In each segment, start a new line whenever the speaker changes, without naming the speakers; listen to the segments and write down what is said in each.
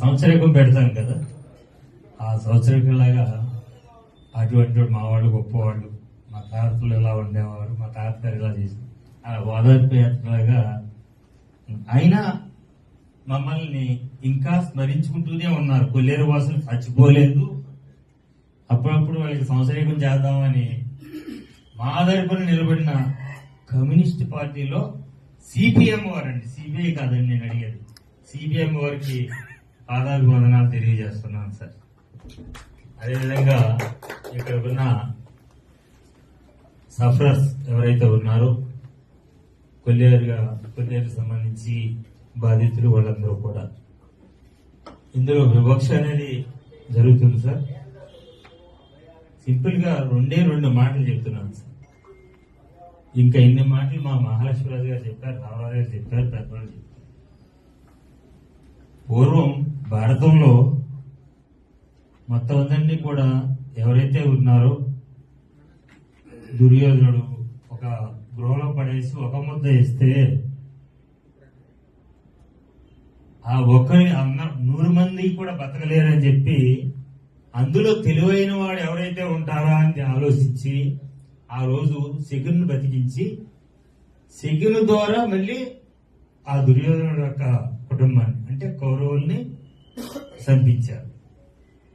సంవత్సరకం పెడతాం కదా. ఆ సంవత్సరకంలాగా అటువంటి మా వాళ్ళు గొప్పవాళ్ళు మా తాతలు ఇలా ఉండేవారు మా తాతగారు ఇలా చేసి ఆ ఓదార్పు యాత్రలాగా అయినా మమ్మల్ని ఇంకా స్మరించుకుంటూనే ఉన్నారు. కొల్లేరు వాసులు చచ్చిపోలేదు. అప్పుడప్పుడు వాళ్ళకి సంవత్సరీకం చేద్దామని మా తరపున నిలబడిన కమ్యూనిస్ట్ పార్టీలో సిపిఎం వారండి. సిబిఐ కాదండి నేను అడిగేది సిపిఎం వారికి పాదాభివందనాలు తెలియజేస్తున్నాను సార్. అదేవిధంగా ఇక్కడ ఉన్న సఫ్రస్ ఎవరైతే ఉన్నారో కొల్లేరుగా కొల్లేరు సంబంధించి బాధితులు వాళ్ళందరూ కూడా. ఇందులో వివక్ష అనేది జరుగుతుంది సార్. సింపుల్గా రెండే రెండు మాటలు చెప్తున్నాను సార్. ఇంకా ఇన్ని మాటలు మా మహాలక్ష్మీరాజు గారు చెప్పారు రామరాజు గారు చెప్పారు పెద్దవాళ్ళు చెప్పారు. పూర్వం భారతంలో మొత్తం అందరినీ కూడా ఎవరైతే ఉన్నారో దుర్యోధనుడు ఒక గృహలో పడేసి ఒక ముద్ద ఇస్తే ఆ ఒక్కరి అన్న నూరు మంది కూడా బతకలేరని చెప్పి అందులో తెలివైన వాడు ఎవరైతే ఉంటారా అని ఆలోచించి ఆ రోజు శకును బతికించి శకును ద్వారా మళ్ళీ ఆ దుర్యోధనుడు యొక్క కుటుంబాన్ని అంటే కౌరవుల్ని సంపించారు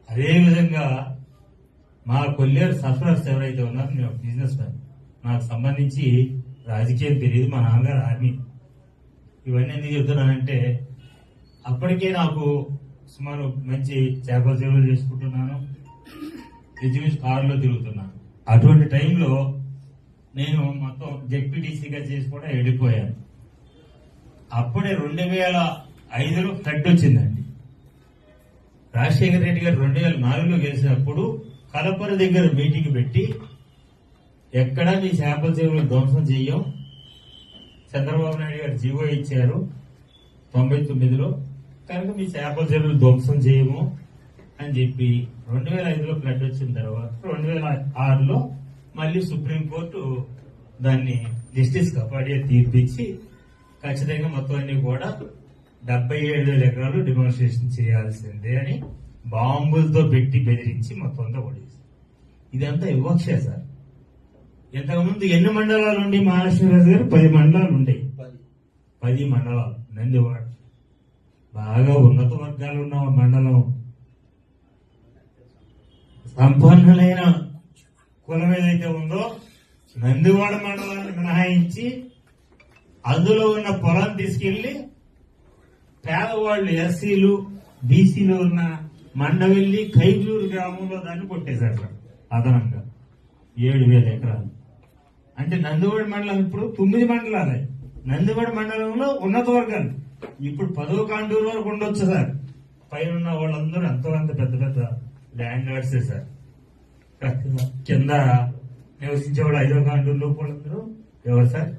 అదేవిధంగా మా కొల్లేరు సఫరర్స్ ఎవరైతే ఉన్నారో నేను బిజినెస్ మ్యాన్ నాకు సంబంధించి రాజకీయం తెలియదు మా నాన్నగారు ఆర్మీ ఇవన్నీ ఎందుకు చెప్తున్నానంటే అప్పటికే నాకు సుమారు మంచి చేపల సేవలు చేసుకుంటున్నాను. ఇంచుమించు కారులో తిరుగుతున్నాను. అటువంటి టైంలో నేను మొత్తం జెడ్పీటీసీగా చేసి కూడా వెళ్ళిపోయాను అప్పుడే రెండు వేల ఐదులో ఫ్లడ్ వచ్చిందండి. రాజశేఖర రెడ్డి గారు రెండు వేల నాలుగులో గెలిచినప్పుడు కలపర దగ్గర మీటింగ్ పెట్టి ఎక్కడా మీ చేపల చెరువులు ధ్వంసం చెయ్యం. చంద్రబాబు నాయుడు గారు జీవో ఇచ్చారు తొంభై తొమ్మిదిలో. కనుక మీ చేపల చెరువులు ధ్వంసం చేయము అని చెప్పి రెండు వేల ఐదులో ఫ్లడ్ వచ్చిన తర్వాత రెండు వేల ఆరులో మళ్ళీ సుప్రీంకోర్టు దాన్ని జస్టిస్ కపాడియా తీర్పిచ్చి ఖచ్చితంగా మొత్తం అన్ని కూడా డెబ్బై ఏడు వేల ఎకరాలు డిమాన్స్ట్రేషన్ చేయాల్సిందే అని బాంబులతో పెట్టి బెదిరించి మొత్తం అంతా ఓడేసి ఇదంతా వివక్ష సార్. ఇంతకుముందు ఎన్ని మండలాలు ఉండి మహాలక్ష్మీరాజు గారు? పది మండలాలు ఉండేవి పది. మండలాలు. నందివాడ. బాగా ఉన్నత వర్గాలు ఉన్న మండలం. సంపన్నులైన కులం ఏదైతే ఉందో నందివాడ మండలాన్ని మినహాయించి అందులో ఉన్న పొలం తీసుకెళ్ళి పేదవాళ్ళు ఎస్సీలు బీసీలు ఉన్న మండవెల్లి ఖైజూరు గ్రామంలో దాన్ని కొట్టేశారు అదనంగా. ఏడు వేల ఎకరాలు. అంటే నందివాడ మండలం ఇప్పుడు తొమ్మిది మండలాలే. నందివాడ మండలంలో ఉన్నత వర్గాలు. ఇప్పుడు పదో కాండూరు వరకు ఉండొచ్చు సార్. పైన ఉన్న వాళ్ళందరూ ఎంతో అంత పెద్ద పెద్ద ల్యాండ్ లార్డ్సే సార్ కింద వాళ్ళు ఐదో కాండూరు లోపు ఎవరు సార్?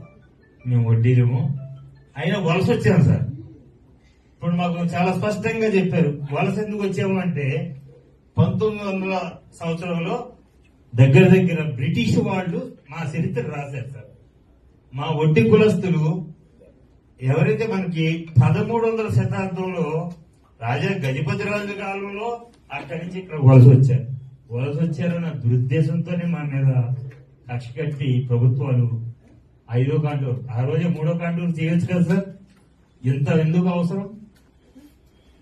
మేము వడ్డీలేము. అయినా వలస వచ్చాము సార్. ఇప్పుడు మాకు చాలా స్పష్టంగా చెప్పారు. వలస ఎందుకు వచ్చామంటే పంతొమ్మిది వందల సంవత్సరంలో దగ్గర దగ్గర బ్రిటిష్ వాళ్ళు మా చరిత్ర రాశారు సార్. మా వడ్డీ కులస్తులు ఎవరైతే మనకి పదమూడు వందల శతాబ్దంలో రాజా గజపతి రాజు కాలంలో అక్కడి నుంచి ఇక్కడ వలస వచ్చారు. వలస వచ్చారన్న దురుద్దేశంతోనే మా మీద కక్ష కట్టి ప్రభుత్వాలు ఐదో కాంటూరు ఆ రోజే మూడో కాంటూరు చేయొచ్చు కదా సార్? ఎంత ఎందుకు అవసరం?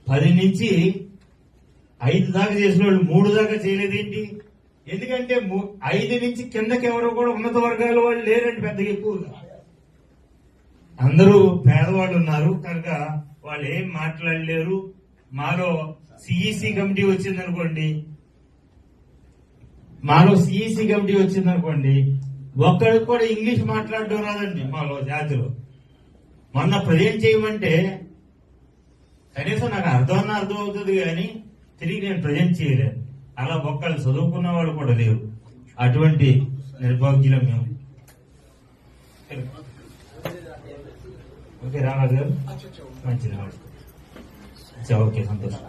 పది నుంచి ఐదు దాకా చేసిన వాళ్ళు మూడు దాకా చేయలేదేంటి? ఎందుకంటే ఐదు నుంచి కిందకి ఎవరు కూడా ఉన్నత వర్గాల వాళ్ళు లేరండి పెద్దగా ఎక్కువగా అందరూ పేదవాళ్ళు ఉన్నారు. కనుక వాళ్ళు ఏం మాట్లాడలేరు. మాలో సిఈసి కమిటీ వచ్చిందనుకోండి మాలో సిఈసి కమిటీ వచ్చిందనుకోండి ఒక్కడికి కూడా ఇంగ్లీష్ మాట్లాడడం రాదండి మాలో జాతిలో. మొన్న ప్రజెంట్ చేయమంటే కనీసం నాకు అర్థం అన్న అర్థం అవుతుంది కానీ తిరిగి నేను ప్రజెంట్ చేయలేదు. అలా ఒక్కళ్ళు చదువుకున్న వాళ్ళు కూడా లేరు అటువంటి నిర్భాగ్యులం మేము. ఓకే రారాజు గారు? మంచిది ఓకే సంతోషం.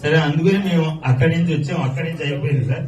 సరే అందుకని మేము అక్కడి నుంచి వచ్చాము అక్కడి నుంచి అయిపోయింది సార్.